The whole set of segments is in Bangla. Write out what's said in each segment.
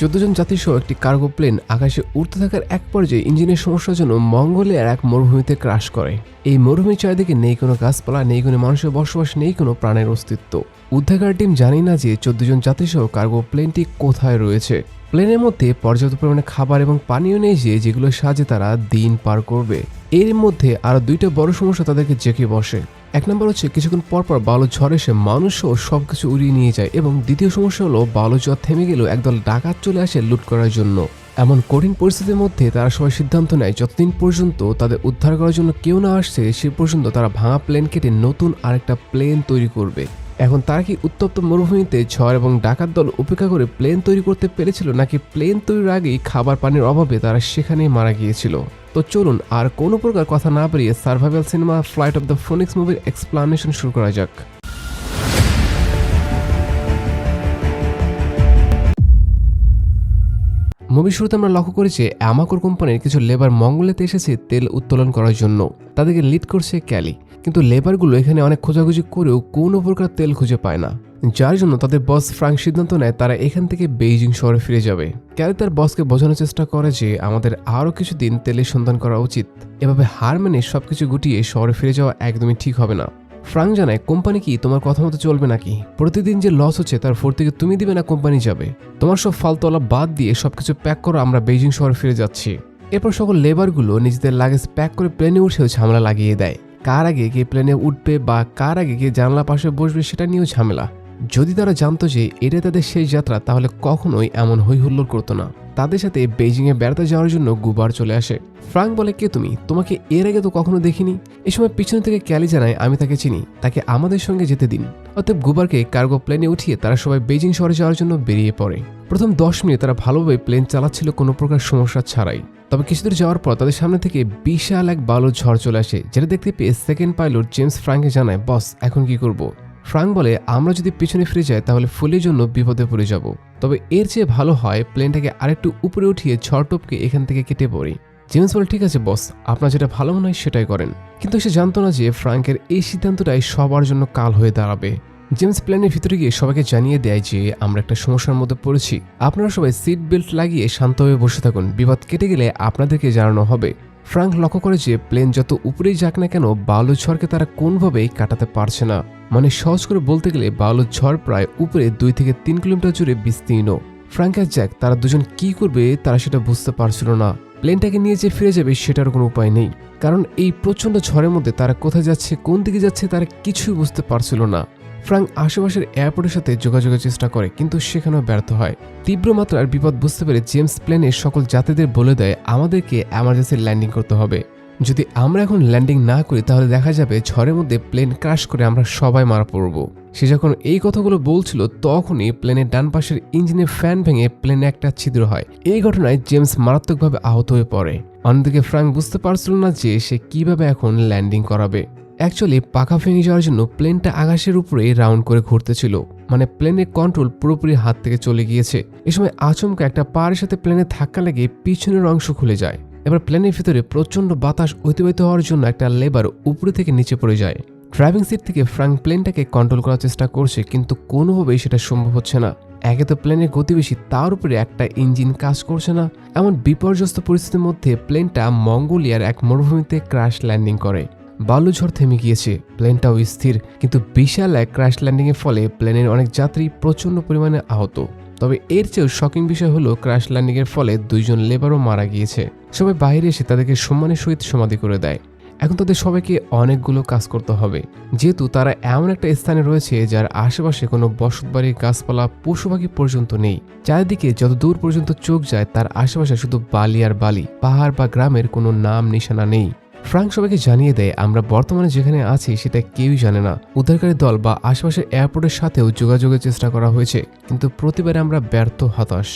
চোদ্দ জন যাত্রীসহ একটি কার্গো প্লেন আকাশে উড়তে থাকার এক পর্যায়ে ইঞ্জিনের সমস্যার জন্য মঙ্গোলিয়ার এক মরুভূমিতে ক্রাশ করে। এই মরুভূমির চারিদিকে নেই কোনো গাছপালা, নেই কোনো মানুষের বসবাস, নেই কোনো প্রাণের অস্তিত্ব। উদ্ধারকারী টিম জানি না যে চোদ্দ জন যাত্রীসহ কার্গো প্লেনটি কোথায় রয়েছে। প্লেনের মধ্যে পর্যাপ্ত পরিমাণে খাবার এবং পানীয় নেই যে যেগুলোর সাহায্যে তারা দিন পার করবে। এর মধ্যে আরও দুইটা বড় সমস্যা তাদেরকে জেঁকে বসে। এক নম্বর হচ্ছে কিছুক্ষণ পরপর বালু ঝড় এসে মানুষও সব কিছু উড়িয়ে নিয়ে যায় এবং দ্বিতীয় সমস্যা হলো বালু ঝড় থেমে গেলেও একদল ডাকাত চলে আসে লুট করার জন্য। এমন কঠিন পরিস্থিতির মধ্যে তারা সবাই সিদ্ধান্ত নেয়, যতদিন পর্যন্ত তাদের উদ্ধার করার জন্য কেউ না আসছে, সে পর্যন্ত তারা ভাঙা প্লেন কেটে নতুন আরেকটা প্লেন তৈরি করবে। এখন তারা কি উত্তপ্ত মরুভূমিতে ঝড় এবং ডাকাত দল উপেক্ষা করে প্লেন তৈরি করতে পেরেছিল, নাকি প্লেন তৈরির আগেই খাবার পানির অভাবে তারা সেখানেই মারা গিয়েছিল? তো চলুন আর কোনো প্রকার কথা না বেরিয়ে survival cinema flight of the phoenix মুভির এক্সপ্লানেশন শুরু করা যাক। মুভি শুরুতে আমরা লক্ষ্য করেছি অ্যামাকোর কোম্পানির কিছু লেবার মঙ্গলেতে এসেছে তেল উত্তোলন করার জন্য। তাদেরকে লিড করছে ক্যালি কিন্তু লেবারগুলো এখানে অনেক খোঁজাখুঁজি করেও কোনো প্রকার তেল খুঁজে পায় না। যার জন্য তাদের বস ফ্রাঙ্ক সিদ্ধান্ত নেয় তারা এখান থেকে বেইজিং শহরে ফিরে যাবে। ক্যালি তার বসকে বোঝানোর চেষ্টা করে যে আমাদের আরও কিছুদিন তেলের সন্ধান করা উচিত। এভাবে হার মেনে সবকিছু গুটিয়ে শহরে ফিরে যাওয়া একদমই ঠিক হবে না। ফ্রাঙ্ক জানায়, কোম্পানি কি তোমার কথা মতো চলবে নাকি? প্রতিদিন যে লস হচ্ছে তার ফোর থেকে তুমি দিবে না কোম্পানি যাবে? তোমার সব ফালতলা বাদ দিয়ে সবকিছু প্যাক করো, আমরা বেইজিং শহরে ফিরে যাচ্ছি। এরপর সকল লেবারগুলো নিজেদের লাগেজ প্যাক করে প্লেনে উঠেও ঝামেলা লাগিয়ে দেয়। কার আগে কে প্লেনে উঠবে বা কার আগে কে জানলা পাশে বসবে সেটা নিয়েও ঝামেলা। যদি তারা জানতো যে এটা তাদের শেষ যাত্রা, তাহলে কখনোই এমন হই হুল্লোড় করতো না। তাদের সাথে বেইজিংয়ে বেড়াতে যাওয়ার জন্য গুবার চলে আসে। ফ্রাঙ্ক বলে, কে তুমি? তোমাকে এর আগে তো কখনো দেখিনি? এ সময় পিছনে থেকে ক্যালি জানায়, আমি তাকে চিনি। তাকে আমাদের সঙ্গে যেতে দিন। অতএব গুবারকে কার্গো প্লেনে উঠিয়ে তারা সবাই বেইজিং শহরে যাওয়ার জন্য বেরিয়ে পড়ে। প্রথম দশ মিনিট তারা ভালোভাবে প্লেন চালাচ্ছিল, কোনো প্রকার সমস্যা ছাড়াই। তবে কিছুদূর যাওয়ার পর তাদের সামনে থেকে বিশাল এক বালুর ঝড় চলে আসে, যেটা দেখতে পেয়ে সেকেন্ড পাইলট জেমস ফ্রাঙ্কে জানায়, বস, এখন কি করব? ফ্রাঙ্ক বলে, আমরা যদি পিছনে ফিরে যাই, তাহলে ফুলের জন্য বিপদে পড়ে যাব। তবে এর চেয়ে ভালো হয় প্লেনটাকে আরেকটু উপরে উঠিয়ে ঝড় টপকে এখান থেকে কেটে পড়ি। জেমস বলে, ঠিক আছে, বস, আপনার যেটা ভালো মনে হয় সেটাই করেন। কিন্তু সে জানতো না যে ফ্রাঙ্কের এই সিদ্ধান্তটাই সবার জন্য কাল হয়ে দাঁড়াবে। জেমস প্ল্যানের ভিতরে গিয়ে সবাইকে জানিয়ে দেয় যে, আমরা একটা সমস্যার মধ্যে পড়েছি। আপনারা সবাই সিট বেল্ট লাগিয়ে শান্তভাবে বসে থাকুন। বিপদ কেটে গেলে আপনাদেরকে জানানো হবে। ফ্রাঙ্ক লক্ষ্য করে যে প্লেন যত উপরেই যাক না কেন বালু ঝড়কে তারা কোনোভাবেই কাটাতে পারছে না। মানে সহজ করে বলতে গেলে বালু ঝড় প্রায় উপরে দুই থেকে তিন কিলোমিটার জুড়ে বিস্তীর্ণ। ফ্রাঙ্ক আর জ্যাক, তারা দুজন কি করবে তারা সেটা বুঝতে পারছিল না। প্লেনটাকে নিয়ে যে ফিরে যাবে সেটার কোনো উপায় নেই। কারণ এই প্রচণ্ড ঝড়ের মধ্যে তারা কোথায় যাচ্ছে, কোন দিকে যাচ্ছে তারা কিছুই বুঝতে পারছিল না। ফ্রাঙ্ক আশেপাশের এয়ারপোর্টের সাথে যোগাযোগের চেষ্টা করে, কিন্তু সেখানেও ব্যর্থ হয়। তীব্র মাত্রার বিপদ বুঝতে পেরে জেমস প্লেনের সকল যাত্রীদের বলে দেয়, আমাদেরকে এমার্জেন্সি ল্যান্ডিং করতে হবে। যদি আমরা এখন ল্যান্ডিং না করি, তাহলে দেখা যাবে ঝড়ের মধ্যে প্লেন ক্রাশ করে আমরা সবাই মারা পড়ব। সে যখন এই কথাগুলো বলছিল, তখনই প্লেনের ডান পাশের ইঞ্জিনের ফ্যান ভেঙে প্লেনে একটা ছিদ্র হয়। এই ঘটনায় জেমস মারাত্মকভাবে আহত হয়ে পড়ে। অন্যদিকে ফ্রাঙ্ক বুঝতে পারছিল না যে সে কীভাবে এখন ল্যান্ডিং করাবে। অ্যাকচুয়ালি পাখা ভেঙে যাওয়ার জন্য প্লেনটা আকাশের উপরে রাউন্ড করে ঘুরতেছিল। মানে প্লেনের কন্ট্রোল পুরোপুরি হাত থেকে চলে গিয়েছে। এ সময় আচমকা একটা পাহাড়ের সাথে প্লেনে ধাক্কা লেগে পিছনের অংশ খুলে যায়। এবার প্লেনের ভিতরে প্রচণ্ড বাতাস অতিবাহিত হওয়ার জন্য একটা লেবার উপরে থেকে নিচে পড়ে যায়। ড্রাইভিং সিট থেকে ফ্রাঙ্ক প্লেনটাকে কন্ট্রোল করার চেষ্টা করছে, কিন্তু কোনোভাবেই সেটা সম্ভব হচ্ছে না। একে তো প্লেনের গতি বেশি তার উপরে একটা ইঞ্জিন কাজ করছে না। এমন বিপর্যস্ত পরিস্থিতির মধ্যে প্লেনটা মঙ্গোলিয়ার এক মরুভূমিতে ক্র্যাশ ল্যান্ডিং করে। বালুঝড় থেমে গিয়েছে। প্লেনটাও স্থির, কিন্তু বিশাল এক ক্র্যাশ ল্যান্ডিংয়ের ফলে প্লেনের অনেক যাত্রী প্রচণ্ড পরিমাণে আহত। তবে এর চেয়েও শকিং বিষয় হলো ক্র্যাশ ল্যান্ডিংয়ের ফলে দুইজন লেবারও মারা গিয়েছে। সবাই বাইরে এসে তাদেরকে সম্মানের সহিত সমাধি করে দেয়। এখন তাদের সবাইকে অনেকগুলো কাজ করতে হবে। যেহেতু তারা এমন একটা স্থানে রয়েছে যার আশেপাশে কোনো বসতবাড়ি গাছপালা পশু পাখি পর্যন্ত নেই। চারিদিকে যত দূর পর্যন্ত চোখ যায়, তার আশেপাশে শুধু বালি আর বালি। পাহাড় বা গ্রামের কোনো নাম নিশানা নেই। ফ্রাঙ্ক সবাইকে জানিয়ে দেয়, আমরা বর্তমানে যেখানে আছি সেটা কেউই জানে না। উদ্ধারকারী দল বা আশেপাশের এয়ারপোর্টের সাথেও যোগাযোগের চেষ্টা করা হয়েছে, কিন্তু প্রতিবারে আমরা ব্যর্থ, হতাশ।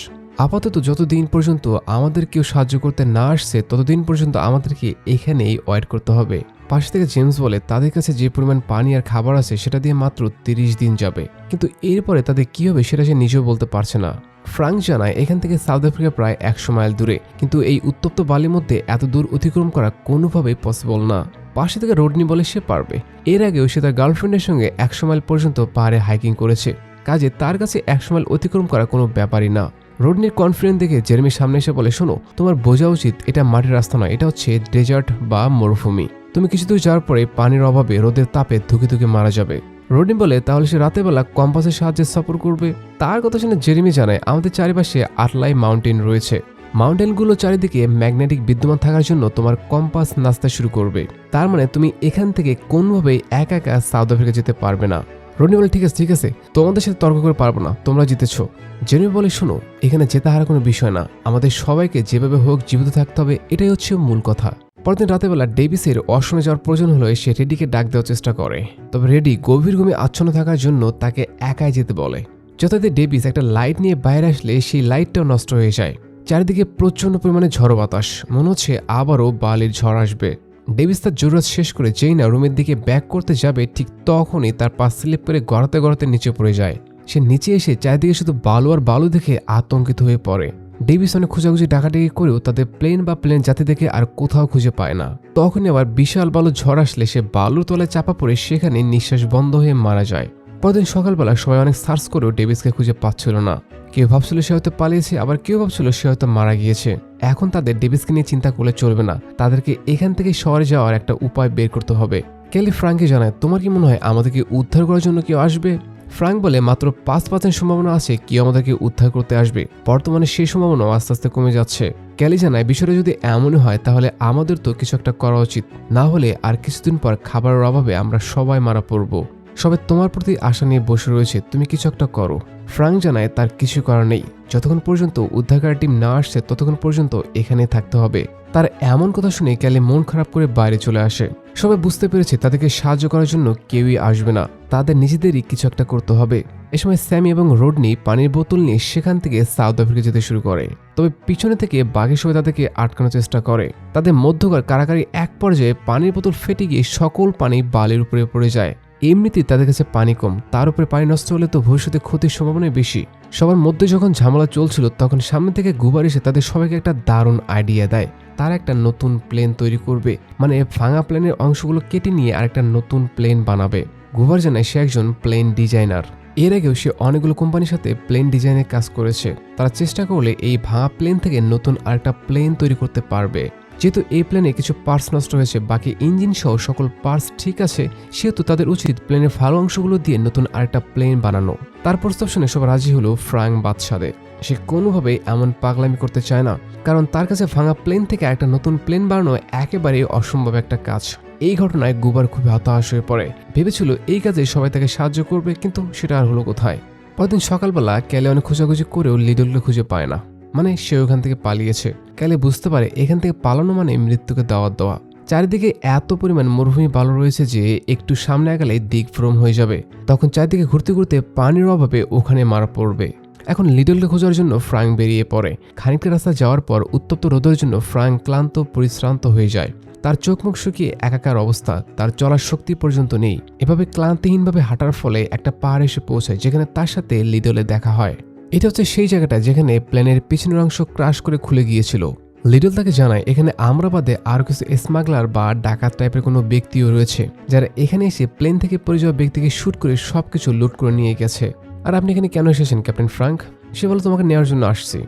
আপাতত যতদিন পর্যন্ত আমাদের কেউ সাহায্য করতে না আসছে, ততদিন পর্যন্ত আমাদেরকে এখানেই ওয়েট করতে হবে। পাশে থেকে জেমস বলে, তাদের কাছে যে পরিমাণ পানি আর খাবার আছে, সেটা দিয়ে মাত্র তিরিশ দিন যাবে। কিন্তু এরপরে তাদের কি হবে, সেটা সে নিজেও বলতে পারছে না। ফ্রাঙ্ক জানায় এখান থেকে সাউথ আফ্রিকা প্রায় একশো মাইল দূরে। কিন্তু এই উত্তপ্ত বালির মধ্যে এত দূর অতিক্রম করা কোনোভাবেই পসিবল না। পাশে থেকে রোডনি বলে সে পারবে। এর আগেও সে তার গার্লফ্রেন্ডের সঙ্গে একশো মাইল পর্যন্ত পাহাড়ে হাইকিং করেছে। কাজে তার কাছে একশো মাইল অতিক্রম করা কোনো ব্যাপারই না। রোডনির কনফিডেন্ট দেখে জেরেমি সামনে এসে বলে, শোনো, তোমার বোঝা উচিত, এটা মাটির রাস্তা নয়, এটা হচ্ছে ডেজার্ট বা মরুভূমি। তুমি কিছু দূর যাওয়ার পরে পানির অভাবে রোদের তাপে ধুকে ধুকে মারা যাবে। রোডনি বলে, তাহলে সে রাতের বেলা কম্পাসের সাহায্যে সফর করবে। তার কথা শুনে জেরেমি জানায়, আমাদের চারিপাশে আটলাই মাউন্টেন রয়েছে। মাউন্টেনগুলো চারিদিকে ম্যাগনেটিক বিদ্যমান থাকার জন্য তোমার কম্পাস নাচতে শুরু করবে। তার মানে তুমি এখান থেকে কোনোভাবেই একা একা সাউথ আফ্রিকা যেতে পারবে না। রনি বলে, ঠিক আছে ঠিক আছে। তোমাদের সাথে তর্ক করে পারব না। তোমরা জিতেছ। জেনে বলে, শোনো, এখানে জেতা হারা কোনো বিষয় না। আমাদের সবাইকে যেভাবে হোক জীবিত থাকতে হবে, এটাই হচ্ছে মূল কথা। পরদিন রাতেবেলা ডেভিসের অশনে যাওয়ার প্রয়োজন হলে সে রেডিকে ডাক দেওয়ার চেষ্টা করে। তবে রেডি গভীর ঘুমে আচ্ছন্ন থাকার জন্য তাকে একাই যেতে বলে। যথাযথ ডেভিস একটা লাইট নিয়ে বাইরে আসলে সেই লাইটটাও নষ্ট হয়ে যায়। চারিদিকে প্রচণ্ড পরিমাণে ঝড় বাতাস। মনে হচ্ছে আবারও বালির ঝড় আসবে। ডেভিস তার জরুরত শেষ করে যেই না রুমের দিকে ব্যাক করতে যাবে, ঠিক তখনই তার পা স্লিপ করে গড়াতে গড়াতে নিচে পড়ে যায়। সে নিচে এসে চারিদিকে শুধু বালু আর বালু দেখে আতঙ্কিত হয়ে পড়ে। ডেভিস অনেক খোঁজাখুঁজি ডাকাডাকি করেও তাদের প্লেন বা প্লেন জাতি দেখে আর কোথাও খুঁজে পায় না। তখনই আবার বিশাল বালু ঝড় আসলে সে বালুর তলায় চাপা পড়ে সেখানে নিঃশ্বাস বন্ধ হয়ে মারা যায়। পরদিন সকালবেলা সবাই অনেক সার্চ করেও ডেভিসকে খুঁজে পাচ্ছিল না। কেউ ভাবছিল সে হয়তো পালিয়েছে, আবার কেউ ভাবছিল সে হয়তো মারা গিয়েছে। এখন তাদের ডেভিসকে নিয়ে চিন্তা করলে চলবে না। তাদেরকে এখান থেকে শহরে যাওয়ার একটা উপায় বের করতে হবে। কেলি ফ্রাঙ্কে জানায়, তোমার কি মনে হয় আমাদেরকে উদ্ধার করার জন্য কেউ আসবে? ফ্রাঙ্ক বলে মাত্র পাঁচ পার্সেন্ট সম্ভাবনা আছে কেউ আমাদেরকে উদ্ধার করতে আসবে। বর্তমানে সেই সম্ভাবনাও আস্তে আস্তে কমে যাচ্ছে। ক্যালি জানায়, বিষয়টা যদি এমনই হয়, তাহলে আমাদের তো কিছু একটা করা উচিত। না হলে আর কিছুদিন পর খাবারের অভাবে আমরা সবাই মারা পড়ব। সবাই তোমার প্রতি আশা নিয়ে বসে রয়েছে, তুমি কিছু একটা করো। ফ্রাঙ্ক জানায় তার কিছু করার নেই। যতক্ষণ পর্যন্ত উদ্ধারকারী টিম না আসছে, ততক্ষণ পর্যন্ত এখানে থাকতে হবে। তার এমন কথা শুনে ক্যালি মন খারাপ করে বাইরে চলে আসে। সবাই বুঝতে পেরেছে তাদেরকে সাহায্য করার জন্য কেউই আসবে না। তাদের নিজেদেরই কিছু একটা করতে হবে। এ সময় স্যামি এবং রোডনি পানির বোতল নিয়ে সেখান থেকে সাউথ আফ্রিকা যেতে শুরু করে। তবে পিছনে থেকে বাঘের সবাই তাদেরকে আটকানোর চেষ্টা করে। তাদের মধ্যকার কারাকারি এক পর্যায়ে পানির বোতল ফেটে গিয়ে সকল পানি বালির উপরে পড়ে যায়। এমনিতেই তাদের কাছে পানি কম, তার উপরে পানি নষ্ট হলে তো ভবিষ্যতে ক্ষতির সম্ভাবনাই বেশি। সবার মধ্যে যখন ঝামেলা চলছিল, তখন সামনে থেকে গুবার এসে তাদের সবাইকে একটা দারুণ আইডিয়া দেয়। তারা একটা নতুন প্লেন তৈরি করবে মানে ভাঙা প্লেনের অংশগুলো কেটে নিয়ে আরেকটা নতুন প্লেন বানাবে। গুবার জানায় সে একজন প্লেন ডিজাইনার এর আগেও সে অনেকগুলো কোম্পানির সাথে প্লেন ডিজাইনের কাজ করেছে। তারা চেষ্টা করলে এই ভাঙা প্লেন থেকে নতুন আরেকটা প্লেন তৈরি করতে পারবে। যেহেতু এই প্লেনে কিছু পার্টস নষ্ট হয়েছে, বাকি ইঞ্জিন সহ সকল পার্টস ঠিক আছে, সেহেতু তাদের উচিত প্লেনের ভালো অংশগুলো দিয়ে নতুন আরেকটা প্লেন বানানো। তার প্রস্তাব শুনে সব রাজি হলো ফ্রাঙ্ক বাদশাদে সে কোনোভাবেই এমন পাগলামি করতে চায় না, কারণ তার কাছে ভাঙা প্লেন থেকে একটা নতুন প্লেন বানানো একেবারেই অসম্ভব একটা কাজ। এই ঘটনায় গুবার খুবই হতাশ হয়ে পড়ে। ভেবেছিল এই কাজে সবাই তাকে সাহায্য করবে, কিন্তু সেটা আর হলো কোথায়? পরদিন সকালবেলা ক্যালে অনেক খোঁজাখুঁজি করেও লিডলকে খুঁজে পায় না। মানে সে ওখান থেকে পালিয়েছে। ক্যালে বুঝতে পারে, এখান থেকে পালানো মানে মৃত্যুকে দাওয়াত দেওয়া। চারিদিকে এত পরিমাণ মরুভূমি বালু রয়েছে যে একটু সামনে আগালে দিক ভ্রম হয়ে যাবে। তখন চারিদিকে ঘুরতে ঘুরতে পানির অভাবে ওখানে মারা পড়বে। এখন লিডলকে খোঁজার জন্য ফ্রাঙ্ক বেরিয়ে পড়ে। খানিকটা রাস্তা যাওয়ার পর উত্তপ্ত রোদের জন্য ফ্রাঙ্ক ক্লান্ত, পরিশ্রান্ত হয়ে যায়। তার চোখ মুখ শুকিয়ে একাকার অবস্থা, তার চলার শক্তি পর্যন্ত নেই। এভাবে ক্লান্তিহীনভাবে হাঁটার ফলে একটা পাহাড় এসে পৌঁছায়, যেখানে তার সাথে লিডলে দেখা হয়। এটা হচ্ছে সেই জায়গাটা যেখানে প্লেনের পিছনের অংশ ক্রাশ করে খুলে গিয়েছিল। লিডল তাকে জানায়, এখানে আমরা বাদে আর কিছু স্মাগলার বা ডাকাত টাইপের কোনো ব্যক্তিও রয়েছে, যারা এখানে এসে প্লেন থেকে পড়ে যাওয়া ব্যক্তিকে শ্যুট করে সব কিছু লুট করে নিয়ে গেছে। আর আপনি এখানে কেন এসেছেন, ক্যাপ্টেন ফ্রাঙ্ক? সে বলে, তোমাকে নেওয়ার জন্য আসছি।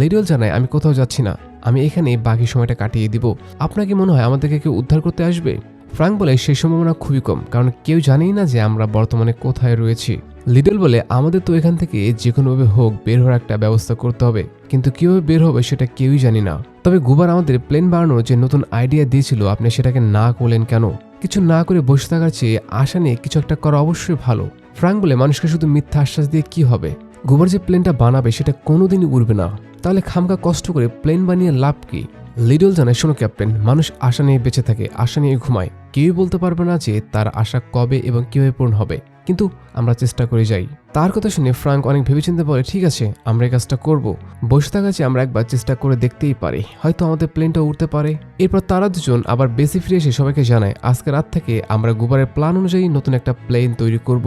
লিডল জানায়, আমি কোথাও যাচ্ছি না। আমি এখানে বাকি সময়টা কাটিয়ে দিব। আপনাকে মনে হয় আমাদেরকে কেউ উদ্ধার করতে আসবে? ফ্রাঙ্ক বলে, সেই সম্ভাবনা খুবই কম, কারণ কেউ জানেই না যে আমরা বর্তমানে কোথায় রয়েছি। লিডল বলে, আমাদের তো এখান থেকে যে কোনোভাবে হোক বের হওয়ার একটা ব্যবস্থা করতে হবে। কিন্তু কীভাবে বের হবে সেটা কেউই জানি না। তবে গুবার আমাদের প্লেন বানানোর যে নতুন আইডিয়া দিয়েছিল, আপনি সেটাকে না করলেন কেন? কিছু না করে বসে থাকার চেয়ে আশা নিয়ে কিছু একটা করা অবশ্যই ভালো। ফ্রাঙ্ক বলে, মানুষকে শুধু মিথ্যা আশ্বাস দিয়ে কি হবে? গুবার যে প্লেনটা বানাবে সেটা কোনোদিনই উড়বে না। তাহলে খামকা কষ্ট করে প্লেন বানিয়ে লাভ কি? লিডল জানায়, শোনো ক্যাপ্টেন, মানুষ আশা নিয়ে বেঁচে থাকে, আশা নিয়ে ঘুমায়। কেউই বলতে পারবে না যে তার আশা কবে এবং কীভাবে পূরণ হবে। কিন্তু আমরা চেষ্টা করে যাই। তার কথা শুনে ফ্রাঙ্ক অনেক ভেবেচিন্তে বলে, ঠিক আছে, আমরা এই কাজটা করব। বসে থাকা যে আমরা একবার চেষ্টা করে দেখতেই পারি। হয়তো আমাদের প্লেনটা উঠতে পারে। এরপর তারা দুজন আবার বেশি ফিরে এসে সবাইকে জানায়, আজকে রাত থেকে আমরা গুবারের প্ল্যান অনুযায়ী নতুন একটা প্লেন তৈরি করব।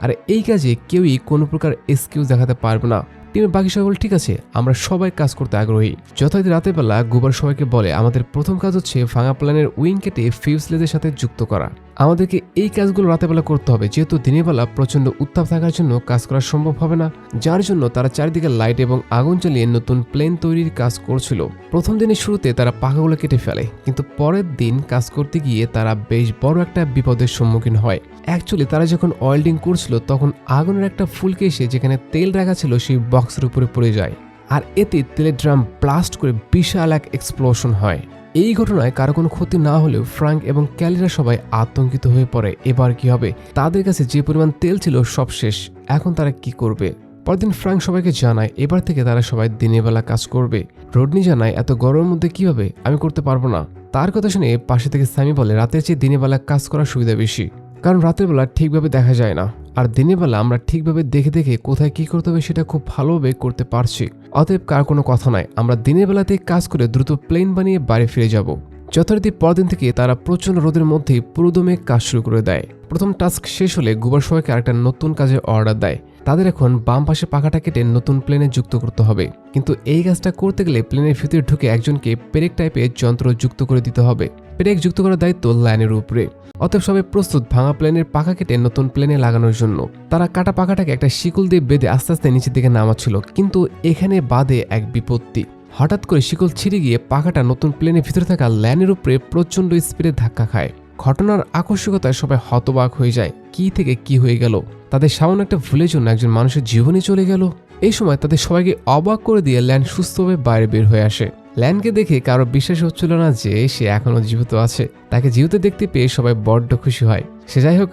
আর এই কাজে কেউই কোনো প্রকার এক্সকিউজ দেখাতে পারবে না। টিমের বাকি সকল ঠিক আছে, আমরা সবাই কাজ করতে আগ্রহী। যথারীতি রাতের বেলা গুবার সবাইকে বলে, আমাদের প্রথম কাজ হচ্ছে ভাঙা প্ল্যানের উইং কেটে ফিউজ লেজের সাথে যুক্ত করা। আমাদেরকে এই কাজগুলো বেলা করতে হবে, যেহেতু দিনের বেলা প্রচণ্ড উত্তাপ থাকার জন্য কাজ করা সম্ভব হবে না। যার জন্য তারা চারিদিকে লাইট এবং আগুন জ্বালিয়ে নতুন প্লেন তৈরির কাজ করছিল। প্রথম দিনের শুরুতে তারা পাখাগুলো কেটে ফেলে, কিন্তু পরের দিন কাজ করতে গিয়ে তারা বেশ বড় একটা বিপদের সম্মুখীন হয়। অ্যাকচুয়ালি তারা যখন ওয়েল্ডিং করছিল, তখন আগুনের একটা ফুলকে এসে যেখানে তেল রাখা ছিল, সেই বক্সের উপরে পড়ে যায়। আর এতে তেলের ড্রাম ব্লাস্ট করে বিশাল এক এক্সপ্লোশন হয়। এই ঘটনায় কারও কোনো ক্ষতি না হলেও ফ্রাঙ্ক এবং ক্যালিরা সবাই আতঙ্কিত হয়ে পড়ে। এবার কি হবে? তাদের কাছে যে পরিমাণ তেল ছিল সব শেষ। এখন তারা কি করবে? পরদিন ফ্রাঙ্ক সবাইকে জানায়, এবার থেকে তারা সবাই দিনের বেলা কাজ করবে। রোডনি জানায়, এত গরমের মধ্যে কীভাবে আমি করতে পারব না। তার কথা শুনে পাশে থেকে স্যামি বলে, রাতের চেয়ে দিনের বেলা কাজ করার সুবিধা বেশি। কারণ রাতের বেলা ঠিকভাবে দেখা যায় না। আর দিনের বেলা আমরা ঠিকভাবে দেখে দেখে কোথায় কি করতে হবে সেটা খুব ভালোভাবে করতে পারছি। অতএব কার কোনো কথা নয় আমরা দিনের বেলাতেই কাজ করে দ্রুত প্লেন বানিয়ে বাড়ি ফিরে যাব। যথারীতি পরদিন থেকে তারা প্রচণ্ড রোদের মধ্যেই পুরোদমে কাজ শুরু করে দেয়। প্রথম টাস্ক শেষ হলে গুবার সবাইকে আরেকটা নতুন কাজের অর্ডার দেয়। তাদের এখন বাম পাশে পাখাটা কেটে নতুন প্লেনে যুক্ত করতে হবে। কিন্তু এই কাজটা করতে গেলে প্লেনের ভিতরে ঢুকে একজনকে পেরেক টাইপের যন্ত্র যুক্ত করে দিতে হবে। পেরেক যুক্ত করার দায়িত্ব লাইনের উপরে। অতএব সবাই প্রস্তুত ভাঙা প্লেনের পাখা কেটে নতুন প্লেনে লাগানোর জন্য। তারা কাটা পাখাটাকে একটা শিকল দিয়ে বেঁধে আস্তে আস্তে নিচের দিকে নামাচ্ছিল, কিন্তু এখানে বাদে এক বিপত্তি। হঠাৎ করে শিকল ছিঁড়ে গিয়ে পাখাটা নতুন প্লেনের ভিতরে থাকা ল্যানের উপরে প্রচণ্ড স্পিডে ধাক্কা খায়। ঘটনার আকস্মিকতায় সবাই হতবাক হয়ে যায়, কি থেকে কি হয়ে গেল? তাদের সামান্য একটা ভুলের জন্য একজন মানুষের জীবনে চলে গেল। এই সময় তাদের সবাইকে অবাক করে দিয়ে ল্যান্ড সুস্থভাবে বাইরে বের হয়ে আসে। ল্যান্ডকে দেখে কারও বিশ্বাস হচ্ছিল না যে সে এখনও জীবিত আছে। তাকে জীবিত দেখতে পেয়ে সবাই বড্ড খুশি হয়। সে যাই হোক,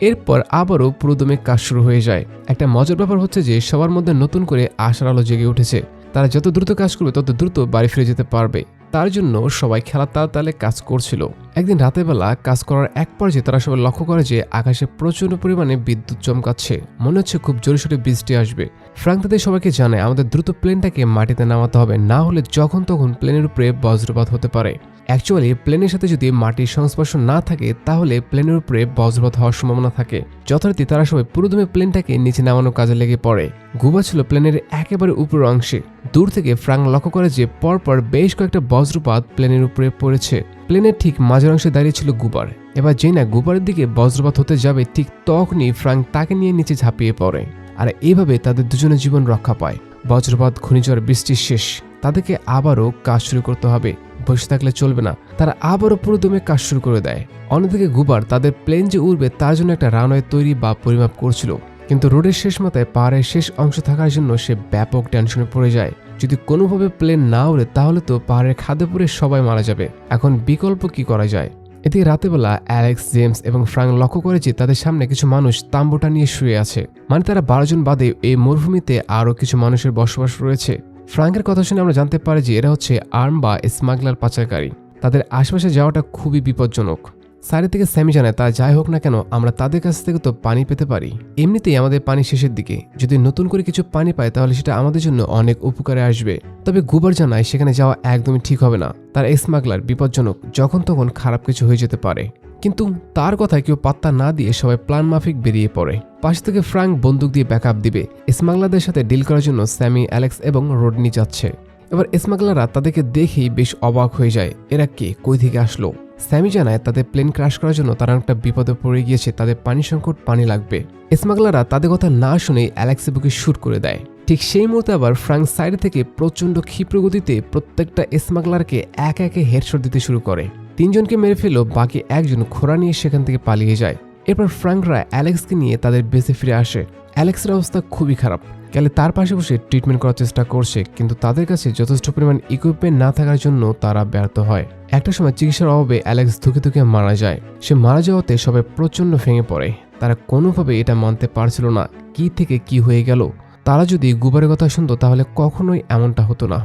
এরপর আবারও পুরোদমে কাজ শুরু হয়ে যায়। একটা মজার ব্যাপার হচ্ছে যে সবার মধ্যে নতুন করে আশার আলো জেগে উঠেছে। তারা যত দ্রুত কাজ করবে, তত দ্রুত বাড়ি ফিরে যেতে পারবে। তার জন্য সবাই খেলার তাল তালে কাজ করছিল। একদিন রাতের বেলা কাজ করার এক পর্যায়ে তারা সবাই লক্ষ্য করে যে আকাশে প্রচণ্ড পরিমাণে বিদ্যুৎ চমকাচ্ছে। মনে হচ্ছে খুব জোরে সোরে বৃষ্টি আসবে। ফ্রাঙ্ক তাদের সবাইকে জানায়, আমাদের দ্রুত প্লেনটাকে মাটিতে নামাতে হবে, না হলে যখন তখন প্লেনের উপরে বজ্রপাত হতে পারে। অ্যাকচুয়ালি প্লেনের সাথে যদি মাটির সংস্পর্শ না থাকে, তাহলে প্লেনের উপরে বজ্রপাত হওয়ার সম্ভাবনা থাকে। যথারীতি তারা সবাই পুরোদমে প্লেনটাকে নিচে নামানোর কাজে লেগে পড়ে। গুবা ছিল প্লেনের একেবারে উপরের অংশে। দূর থেকে ফ্রাঙ্ক লক্ষ্য করে যে পরপর বেশ কয়েকটা বজ্রপাত প্লেনের উপরে পড়েছে। প্লেনের ঠিক মাঝের অংশে দাঁড়িয়ে ছিল গুবার এবার যেই না গুবারের দিকে বজ্রপাত হতে যাবে, ঠিক তখনই ফ্রাঙ্ক তাকে নিয়ে নিচে ঝাঁপিয়ে পড়ে। আর এইভাবে তাদের দুজনের জীবন রক্ষা পায়। বজ্রপাত, ঘূর্ণিঝড়, বৃষ্টির শেষ। তাদেরকে আবারও কাজ শুরু করতে হবে। বসে থাকলে চলবে না। তারা আবারও পুরো দমে কাজ শুরু করে দেয়। অন্যদিকে গুবার তাদের প্লেন যে উড়বে তার জন্য একটা রানওয়ে তৈরি বা পরিমাপ করছিল। কিন্তু রোডের শেষ মাথায় পাহাড়ের শেষ অংশ থাকার জন্য সে ব্যাপক টেনশনে পড়ে যায়। যদি কোনোভাবে প্লেন না উড়ে, তাহলে তো পাহাড়ের খাদে পড়ে সবাই মারা যাবে। এখন বিকল্প কি করা যায়? এদিকে রাতেবেলা অ্যালেক্স জেমস এবং ফ্রাঙ্ক লক্ষ্য করে যে তাদের সামনে কিছু মানুষ তাম্বুটা নিয়ে শুয়ে আছে। মানে তারা বারো জন বাদে এই মরুভূমিতে আরও কিছু মানুষের বসবাস রয়েছে। ফ্রাঙ্কের কথা শুনে আমরা জানতে পারি যে এরা হচ্ছে আর্ম বা স্মাগলার পাচারকারী। তাদের আশেপাশে যাওয়াটা খুবই বিপজ্জনক। সাইডে থেকে স্যামি জানায় তা যাই হোক না কেন, আমরা তাদের কাছ থেকে তো পানি পেতে পারি। এমনিতেই আমাদের পানি শেষের দিকে। যদি নতুন করে কিছু পানি পাই তাহলে সেটা আমাদের জন্য অনেক উপকারে আসবে। তবে গুবার জানায়, সেখানে যাওয়া একদমই ঠিক হবে না। তার স্মাগলার বিপজ্জনক যখন তখন খারাপ কিছু হয়ে যেতে পারে। কিন্তু তার কথায় কেউ পাত্তা না দিয়ে সবাই প্ল্যান মাফিক বেরিয়ে পড়ে। পাশ থেকে ফ্রাঙ্ক বন্দুক দিয়ে ব্যাকআপ দিবে। স্মাগলারদের সাথে ডিল করার জন্য স্যামি, অ্যালেক্স এবং রোডনি যাচ্ছে। এবার স্মাগলাররা তাদেরকে দেখেই বেশ অবাক হয়ে যায়। এরা কে? কই থেকে আসলো? স্যামি জানায়, তাদের প্লেন ক্রাশ করার জন্য তারা একটা বিপদে পড়ে গিয়েছে। তাদের পানি সংকট, পানি লাগবে। স্মাগলাররা তাদের কথা না শুনেই অ্যালেক্সের বুকে শুট করে দেয়। ঠিক সেই মুহূর্তে আবার ফ্রাঙ্ক সাইড থেকে প্রচণ্ড ক্ষিপ্র গতিতে প্রত্যেকটা স্মাগলারকে এক একে হেডশট দিতে শুরু করে। তিনজনকে মেরে ফেলো বাকি একজন খোরা নিয়ে সেখান থেকে পালিয়ে যায়। এরপর ফ্রাঙ্করা অ্যালেক্সকে নিয়ে তাদের বেসে ফিরে আসে। অ্যালেক্সের অবস্থা খুবই খারাপ। ক্যালে তার পাশে বসে ট্রিটমেন্ট করার চেষ্টা করছে, কিন্তু তাদের কাছে যথেষ্ট পরিমাণ ইকুইপমেন্ট না থাকার জন্য তারা ব্যর্থ হয়। একটা সময় চিকিৎসার অভাবে অ্যালেক্স ধুকে ধুকে মারা যায়। সে মারা যাওয়াতে সবাই প্রচণ্ড ভেঙে পড়ে। তারা কোনোভাবে এটা মানতে পারছিল না, কি থেকে কি হয়ে গেল? তারা যদি গুবারের কথা শুনতো, তাহলে কখনোই এমনটা হতো না।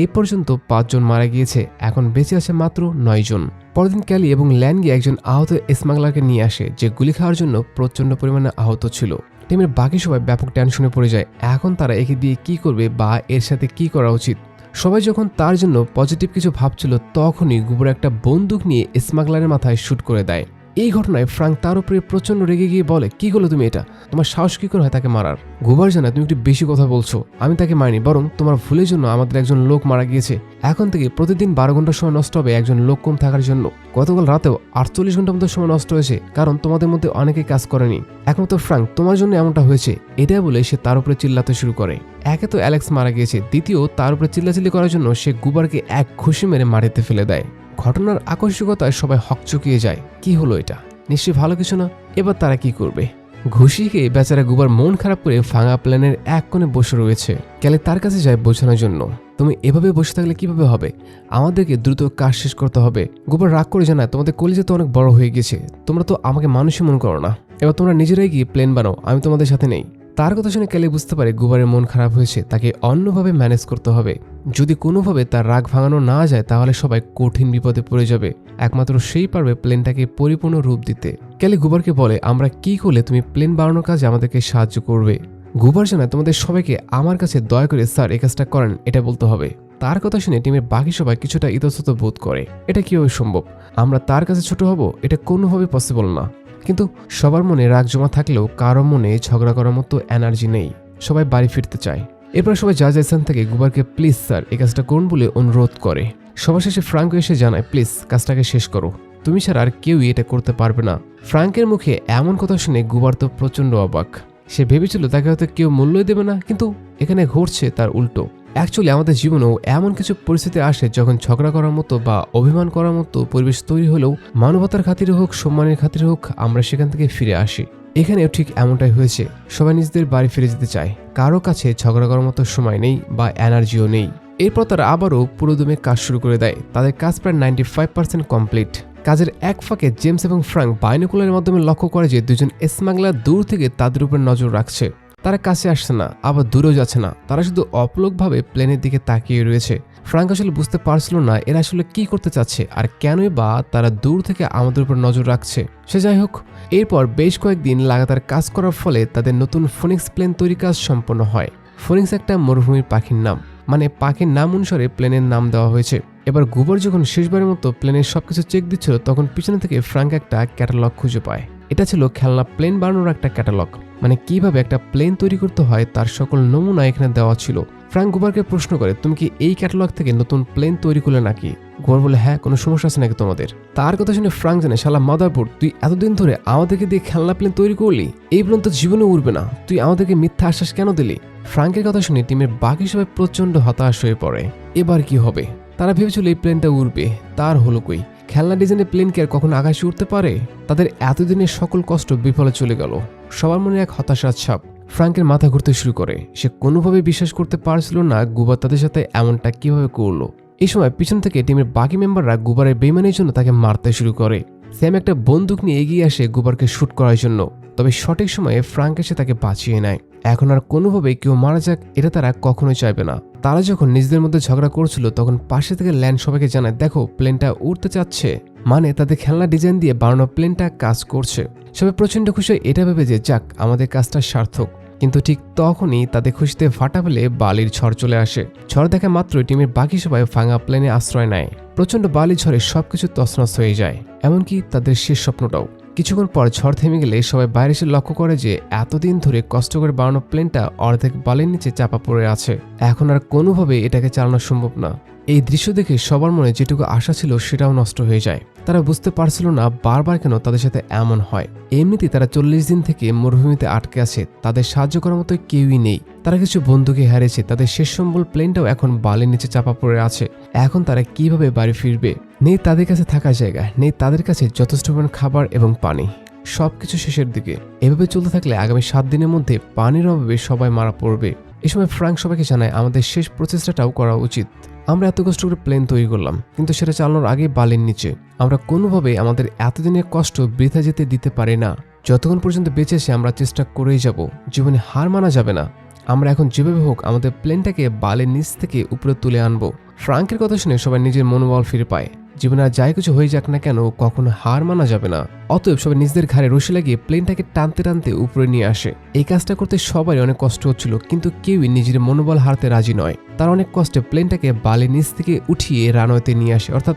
এই পর্যন্ত পাঁচজন মারা গিয়েছে, এখন বেঁচে আছে মাত্র নয় জন পরদিন ক্যালি এবং ল্যানগি একজন আহত স্মাগলারকে নিয়ে আসে, যে গুলি খাওয়ার জন্য প্রচণ্ড পরিমাণে আহত ছিল। টিমের বাকি সবাই ব্যাপক টেনশনে পড়ে যায়, এখন তারা একে দিয়ে কি করবে বা এর সাথে কি করা উচিত? সবাই যখন তার জন্য পজিটিভ কিছু ভাবছিল, তখনই গুবর একটা বন্দুক নিয়ে স্মাগলারের মাথায় শ্যুট করে দেয়। এই ঘটনায় ফ্রাঙ্ক তার উপরে প্রচণ্ড রেগে গিয়ে বলে, কি করল তুমি এটা? তোমার সাহস কি করে হয় তাকে মারার? গোবার জানা তুমি একটু বেশি কথা বলছো। আমি তাকে মারিনি, বরং তোমার ভুলের জন্য আমাদের একজন লোক মারা গিয়েছে। এখন থেকে প্রতিদিন বারো ঘণ্টা সময় নষ্ট হবে একজন লোক কম থাকার জন্য। গতকাল রাতেও আটচল্লিশ ঘণ্টার মতো সময় নষ্ট হয়েছে। কারণ তোমাদের মধ্যে অনেকে কাজ করেনি। একমাত্র ফ্রাঙ্ক তোমার জন্য এমনটা হয়েছে। এটা বলে সে তার উপরে চিল্লাতে শুরু করে। একে তো অ্যালেক্স মারা গিয়েছে। দ্বিতীয়, তার উপরে চিল্লাচিল্লি করার জন্য সে গুবারকে এক খুশি মেরে মাটিতে ফেলে দেয়। ঘটনার আকস্মিকতায় সবাই হকচকিয়ে যায়। কি হলো এটা? নিশ্চয়ই ভালো কিছু না? এবার তারা কি করবে? ঘুষি খেয়ে বেচারা গুবার মন খারাপ করে ভাঙা প্ল্যানের এক কোণে বসে রয়েছে। ক্যালে তার কাছে যায় বোঝানোর জন্য। তুমি এভাবে বসে থাকলে কীভাবে হবে? আমাদেরকে দ্রুত কাজ শেষ করতে হবে। গোবার রাগ করে জানায়, তোমাদের কলেজে তো অনেক বড় হয়ে গেছে। তোমরা তো আমাকে মানুষই মন করো না। এবার তোমরা নিজেরাই গিয়ে প্লেন বানাও, আমি তোমাদের সাথে নেই। তার কথা শুনে ক্যালে বুঝতে পারে গুবারের মন খারাপ হয়েছে, তাকে অন্যভাবে ম্যানেজ করতে হবে। যদি কোনোভাবে তার রাগ ভাঙানো না যায়, তাহলে সবাই কঠিন বিপদে পড়ে যাবে। একমাত্র সেই পারবে প্লেনটাকে পরিপূর্ণ রূপ দিতে। ক্যালে গুবারকে বলে, আমরা কি করলে তুমি প্লেন বানানোর কাজে আমাদেরকে সাহায্য করবে? গুবার জানায়, তোমাদের সবাইকে আমার কাছে দয়া করে, স্যার, এই কাজটা করেন, এটা বলতে হবে। তার কথা শুনে টিমের বাকি সবাই কিছুটা ইতস্তত বোধ করে। এটা কীভাবে সম্ভব? আমরা তার কাছে ছোট হব? এটা কোনোভাবে পসিবল না। কিন্তু সবার মনে রাগ জমা থাকলেও কারও মনে ঝগড়া করার মতো এনার্জি নেই। সবাই বাড়ি ফিরতে চায়। এরপর সবাই জাজ এসান থেকে গুবারকে, প্লিজ স্যার, এই কাজটা করুন বলে অনুরোধ করে। সবার শেষে ফ্রাঙ্ক এসে জানায়, প্লিজ, কাজটাকে শেষ করো। তুমি ছাড়া আর কেউই এটা করতে পারবে না। ফ্রাঙ্কের মুখে এমন কথা শুনে গুবার তো প্রচণ্ড অবাক। সে ভেবেছিল তাকে হয়তো কেউ মূল্যই দেবে না, কিন্তু এখানে ঘটছে তার উল্টো। অ্যাকচুয়ালি আমাদের জীবনেও এমন কিছু পরিস্থিতি আসে যখন ঝগড়া করার মতো বা অভিমান করার মতো পরিবেশ তৈরি হলেও মানবতার খাতিরে হোক, সম্মানের খাতিরে হোক, আমরা সেখান থেকে ফিরে আসি। এখানেও ঠিক এমনটাই হয়েছে। সবাই নিজেদের বাড়ি ফিরে যেতে চায়। কারও কাছে ঝগড়া করার মতো সময় নেই বা এনার্জিও নেই। এরপর তারা আবারও পুরোদমে কাজ শুরু করে দেয়। তাদের কাজ প্রায় নাইনটি ফাইভ পার্সেন্ট কমপ্লিট কাজের এক ফাঁকে জেমস এবং ফ্রাঙ্ক বাইনোকুলারের মাধ্যমে লক্ষ্য করে যে দুজন স্মাগলার দূর থেকে তাদের উপর নজর রাখছে। তারা কাছে আসছে না, আবার দূরেও যাচ্ছে না। তারা শুধু অপলকভাবে প্লেনের দিকে তাকিয়ে রয়েছে। ফ্রাঙ্ক আসলে বুঝতে পারছিল না এরা আসলে কি করতে চাচ্ছে আর কেনই বা তারা দূর থেকে আমাদের উপর নজর রাখছে। সে যাই হোক, এরপর বেশ কয়েকদিন লাগাতার কাজ করার ফলে তাদের নতুন ফোনিক্স প্লেন তৈরি কাজ সম্পন্ন হয়। ফোনিক্স একটা মরুভূমির পাখির নাম মানে পাখির নাম অনুসারে প্লেনের নাম দেওয়া হয়েছে। এবার গুবর যখন শেষবারের মতো প্লেনের সবকিছু চেক দিচ্ছিল, তখন পিছনে থেকে ফ্রাঙ্ক একটা ক্যাটালগ খুঁজে পায়। এটা ছিল খেলনা প্লেন বানানোর একটা ক্যাটালগ মানে কীভাবে একটা প্লেন তৈরি করতে হয় তার সকল নমুনা এখানে দেওয়া ছিল। ফ্রাঙ্ক গুবারকে প্রশ্ন করে, তুমি কি এই ক্যাটালগ থেকে নতুন প্লেন তৈরি করলে নাকি? গোবর বলে হ্যাঁ কোনো সমস্যা আছে নাকি তোমাদের? তার কথা শুনে ফ্রাঙ্ক জানে, শালা মাদারপুর তুই এতদিন ধরে আমাদেরকে দিয়ে খেলনা প্লেন তৈরি করলি? এই প্লেন তো জীবনে উড়বে না। তুই আমাদেরকে মিথ্যা আশ্বাস কেন দিলি? ফ্রাঙ্কের কথা শুনে টিমের বাকি সবাই প্রচণ্ড হতাশ হয়ে পড়ে। এবার কি হবে? তারা ভেবেছিল এই প্লেনটা উড়বে। তার হলো কই? খেলনা ডিজাইনের প্লেন কি আর কখনো আকাশে উঠতে পারে? তাদের এতদিনের সকল কষ্ট বিফলে চলে গেল। সবার মনে এক হতাশার ছাপ ফ্রাঙ্কের মাথা ঘুরতে শুরু করে। সে কোনোভাবে বিশ্বাস করতে পারছিল না গুবার তাদের সাথে এমনটা কীভাবে করল। এই সময় পিছন থেকে টিমের বাকি মেম্বাররা গুবারের বেমানের জন্য তাকে মারতে শুরু করে। স্যাম একটা বন্দুক নিয়ে এগিয়ে আসে গুবারকে শ্যুট করার জন্য, তবে সঠিক সময়ে ফ্রাঙ্ক এসে তাকে বাঁচিয়ে নেয়। এখন আর কোনোভাবে কেউ মারা যাক এটা তারা কখনোই চাইবে না। তারা যখন নিজেদের মধ্যে ঝগড়া করছিল তখন পাশে থেকে ল্যান্ড সবাইকে জানায়, দেখো, প্লেনটা উড়তে চাচ্ছে। মানে তাদের খেলনা ডিজাইন দিয়ে বানানো প্লেনটা কাজ করছে। সবাই প্রচণ্ড খুশি এটা ভেবে যে, যাক, আমাদের কাজটা সার্থক। কিন্তু ঠিক তখনই তাদের খুশিতে ফাটা ফেলে বালির ঝড় চলে আসে। ঝড় দেখা মাত্র টিমের বাকি সবাই ভাঙা প্লেনে আশ্রয় নেয়। প্রচণ্ড বালি ঝড়ে সবকিছু তছনছ হয়ে যায়। এমনকি তাদের শেষ স্বপ্নটাও। কিছুক্ষণ পর ঝড় থেমে গেলে সবাই বাইরে এসে লক্ষ্য করে যে, এতদিন ধরে কষ্ট করে বানানো প্লেনটা অর্ধেক বালির নিচে চাপা পড়ে আছে। এখন আর কোনোভাবে এটাকে চালানো সম্ভব না। এই দৃশ্য দেখে সবার মনে যেটুকু আশা ছিল সেটাও নষ্ট হয়ে যায়। তারা বুঝতে পারছিল না বারবার কেন তাদের সাথে এমন হয়। এমনিতেই তারা চল্লিশ দিন থেকে মরুভূমিতে আটকে আছে, তাদের সাহায্য করার মতো কেউই নেই। তারা কিছু বন্ধুকে হারিয়েছে, তাদের শেষ সম্বল প্লেনটাও এখন বালির নিচে চাপা পড়ে আছে। এখন তারা কীভাবে বাড়ি ফিরবে? নেই তাদের কাছে থাকার জায়গা, নেই তাদের কাছে যথেষ্ট পরিমাণ খাবার এবং পানি। সবকিছু শেষের দিকে। এভাবে চলতে থাকলে আগামী সাত দিনের মধ্যে পানির অভাবে সবাই মারা পড়বে। এ সময় ফ্রাঙ্ক সবাইকে জানায়, আমাদের শেষ প্রচেষ্টাটাও করা উচিত। আমরা এত কষ্ট করে প্লেন তৈরি করলাম, কিন্তু সেটা চালানোর আগে বালির নিচে। আমরা কোনোভাবে আমাদের এতদিনের কষ্ট বৃথা যেতে দিতে পারি না। যতক্ষণ পর্যন্ত বেঁচে সে আমরা চেষ্টা করেই যাব, জীবনে হার মানা যাবে না। আমরা এখন যেভাবে হোক আমাদের প্লেনটাকে বালের নিচ থেকে উপরে তুলে আনব। ফ্রাঙ্কের কথা শুনে সবাই নিজের মনোবল ফিরে পায়। জীবনে আর যাই কিছু হয়ে যাক না কেন, কখনো হার মানা যাবে না। অতএব সবাই নিজেদের ঘাড়ে রশি লাগিয়ে প্লেনটাকে টানতে টানতে উপরে নিয়ে আসে। এই কাজটা করতে সবারই অনেক কষ্ট হচ্ছিল, কিন্তু কেউই নিজের মনোবল হারতে রাজি নয়। তার অনেক কষ্টে প্লেনটাকে বালির নিচ থেকে উঠিয়ে রানওয়েতে নিয়ে আসে, অর্থাৎ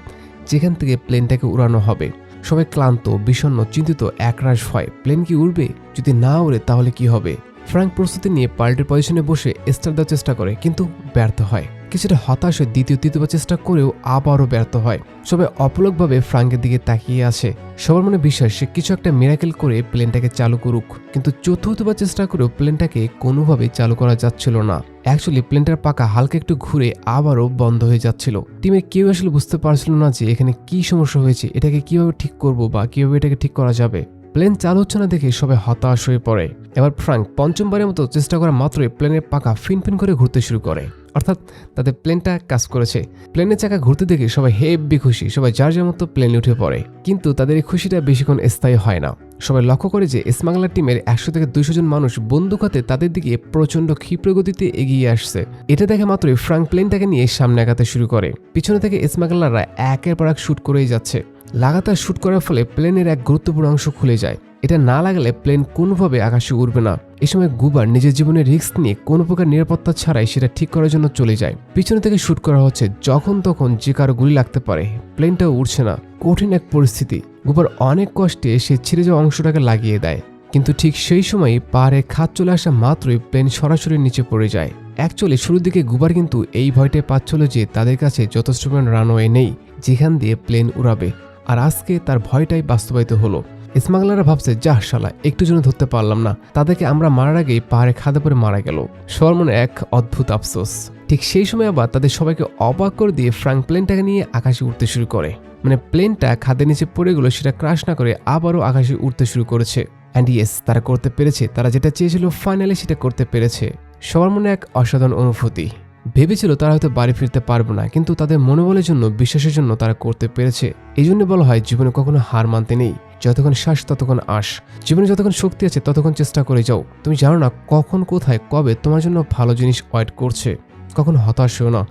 যেখান থেকে প্লেনটাকে উড়ানো হবে। সবাই ক্লান্ত, বিষণ্ণ, চিন্তিত, একরাশ ভয়। প্লেন কি উড়বে? যদি না উড়ে, তাহলে কি হবে? ফ্র্যাঙ্ক প্রস্তুতি নিয়ে পাল্টের পজিশনে বসে স্টার দেওয়ার চেষ্টা করে, কিন্তু ব্যর্থ হয়। কিছুটা হতাশ হয়ে দ্বিতীয় তৃতীয়বার চেষ্টা করেও আবারও ব্যর্থ হয়। সবাই অপলকভাবে ফ্রাঙ্কের দিকে তাকিয়ে আছে। সবার মনে বিশ্বাস, সে কিছু একটা মিরাকেল করে প্লেনটাকে চালু করুক। কিন্তু চতুর্থবার চেষ্টা করেও প্লেনটাকে কোনোভাবে চালু করা যাচ্ছিল না। অ্যাকচুয়ালি প্লেনটার পাকা হালকা একটু ঘুরে আবারও বন্ধ হয়ে যাচ্ছিল। টিমে কেউ আসলে বুঝতে পারছিল না যে এখানে কি সমস্যা হয়েছে, এটাকে কীভাবে ঠিক করব বা কীভাবে এটাকে ঠিক করা যাবে। প্লেন চালু হচ্ছে না দেখে সবাই হতাশ হয়ে পড়ে। এবার ফ্রাঙ্ক পঞ্চমবারের মতো চেষ্টা করা মাত্রই প্লেনের পাকা ফিনফিন করে ঘুরতে শুরু করে। অর্থাৎ তাদের প্লেনটা কাজ করেছে। প্লেনের চাকা ঘুরতে দেখে সবাই হেব্বি খুশি, সবাই যার যার মতো প্লেনে উঠে পড়ে। কিন্তু তাদের এই খুশিটা বেশিক্ষণ স্থায়ী হয় না। সবাই লক্ষ্য করে যে স্মাগলার টিমের একশো থেকে দুইশো জন মানুষ বন্দুক হাতে তাদের দিকে প্রচণ্ড ক্ষিপ্র গতিতে এগিয়ে আসছে। এটা দেখে মাত্রই ফ্রাঙ্ক প্লেনটাকে নিয়ে সামনে আগাতে শুরু করে। পিছনে থেকে স্মাগলাররা একের পর এক শ্যুট করেই যাচ্ছে। লাগাতার শ্যুট করার ফলে প্লেনের এক গুরুত্বপূর্ণ অংশ খুলে যায়। এটা না লাগলে প্লেন কোনোভাবে আকাশে উড়বে না। এই সময় গুবার নিজের জীবনের রিস্ক নিয়ে কোনো প্রকার নিরাপত্তা ছাড়াই সেটা ঠিক করার জন্য চলে যায়। পিছনে থেকে শ্যুট করা হচ্ছে, যখন তখন যে কারও গুলি লাগতে পারে প্লেনটাও উড়ছে না। কঠিন এক পরিস্থিতি। গুবার অনেক কষ্টে সে ছিঁড়ে যাওয়া অংশটাকে লাগিয়ে দেয়। কিন্তু ঠিক সেই সময়ই পাহাড়ে খাত চলে আসা মাত্রই প্লেন সরাসরি নিচে পড়ে যায়। অ্যাকচুয়ালি শুরুর দিকে গুবার কিন্তু এই ভয়টাই পাচ্ছিল যে তাদের কাছে যথেষ্ট পরিমাণ রানওয়ে নেই, যেখান দিয়ে প্লেন উড়াবে। আর আজকে তার ভয়টাই বাস্তবায়িত হলো। স্মাগলাররা ভাবছে যা শালা, একটু জন্য ধরতে পারলাম না। তাদেরকে আমরা মারার আগেই পাহাড়ে খাদে পরে মারা গেল। সবার মনে এক অদ্ভুত আফসোস। ঠিক সেই সময় আবার তাদের সবাইকে অবাক করে দিয়ে ফ্রাঙ্ক প্লেনটাকে নিয়ে আকাশে উঠতে শুরু করে। মানে প্লেনটা খাদের নিচে পড়ে গেলো, সেটা ক্রাশ না করে আবারও আকাশে উঠতে শুরু করেছে। অ্যান্ড ইয়েস তারা করতে পেরেছে। তারা যেটা চেয়েছিল ফাইনালি সেটা করতে পেরেছে। সবার মনে এক অসাধারণ অনুভূতি। ভেবেছিল তারা হয়তো বাড়ি ফিরতে পারবে না, কিন্তু তাদের মনোবলের জন্য, বিশ্বাসের জন্য তারা করতে পেরেছে। এই জন্য বলা হয়, জীবনে কখনো হার মানতে নেই। যতক্ষণ শ্বাস, ততক্ষণ আস। জীবনে যতক্ষণ শক্তি আছে, ততক্ষণ চেষ্টা করে যাও। তুমি জানো না কখন, কোথায়, কবে তোমার জন্য ভালো জিনিস ওয়েট করছে। কখন হতাশ হও না।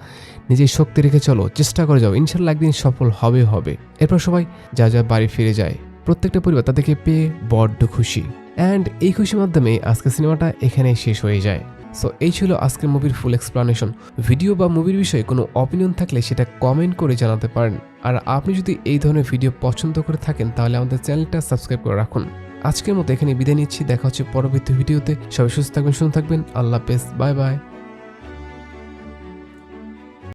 নিজের শক্তি রেখে চলো। চেষ্টা করে যাও। ইনশাল্লাহ একদিন সফল হবে হবে। এরপর সবাই যা যা বাড়ি ফিরে যায়। প্রত্যেকটা পরিবার তাদেরকে পেয়ে বড্ড খুশি। অ্যান্ড এই খুশির মাধ্যমে আজকে সিনেমাটা এখানে শেষ হয়ে যায়। সো এই ছিল আজকের মুভির ফুল এক্সপ্লানেশন ভিডিও বা মুভির বিষয়ে কোনো অপিনিয়ন থাকলে সেটা কমেন্ট করে জানাতে পারেন। আর আপনি যদি এই ধরনের ভিডিও পছন্দ করে থাকেন, তাহলে আমাদের চ্যানেলটা সাবস্ক্রাইব করে রাখুন। আজকের মতো এখানে বিদায় নিচ্ছি। দেখা হচ্ছে পরবর্তী ভিডিওতে সবাই সুস্থ থাকবেন শুনে থাকবেন। আল্লাহ হাফেজ। Bye bye